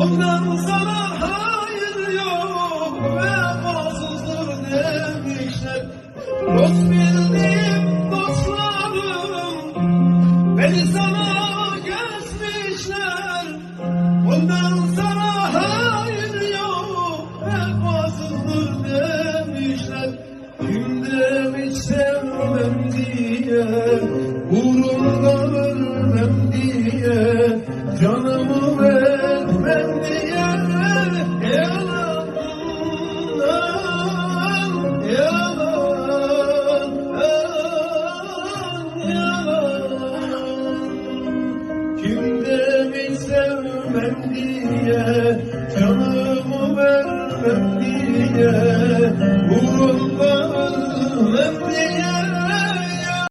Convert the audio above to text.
Bundan sana hayır yok Vefasızdır demişler. Dost bildiğim dostlarım Beni sana kesmişler. Bundan sana hayır yok Vefasızdır demişler. Kim demiş sevmem diye Uğrunda ölmem diye Canımı Kim beni sevmem diye Canımı vermem diye Vurulmam diye.